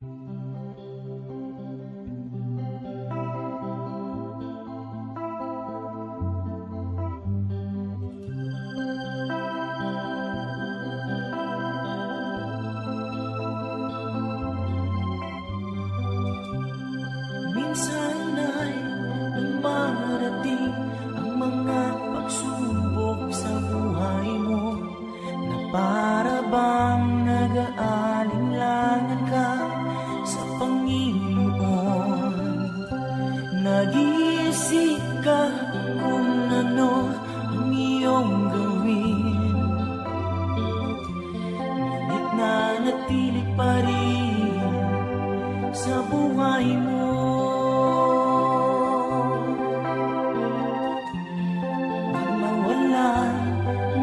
Minsan ay dumarating Nag-iisip ka kung ano ang iyong gawin. Ngunit nanatili pa rin sa buhay mo. Huwag mawalan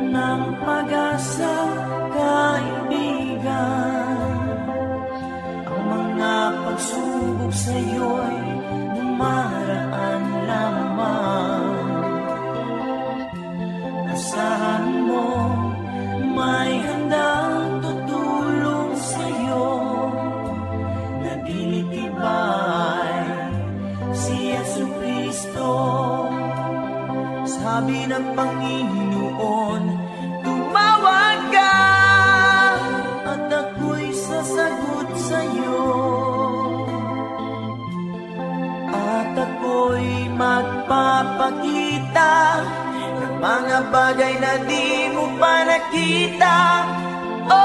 ng pag-asa, kaibigan. Ang mga pagsubok Sabi ng Panginoon, tumawag ka at ako'y sasagot sa'yo. At ako'y magpapakita ng mga bagay na di mo pa nakita. Oh!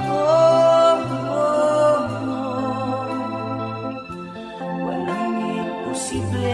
oh, oh, oh. posible.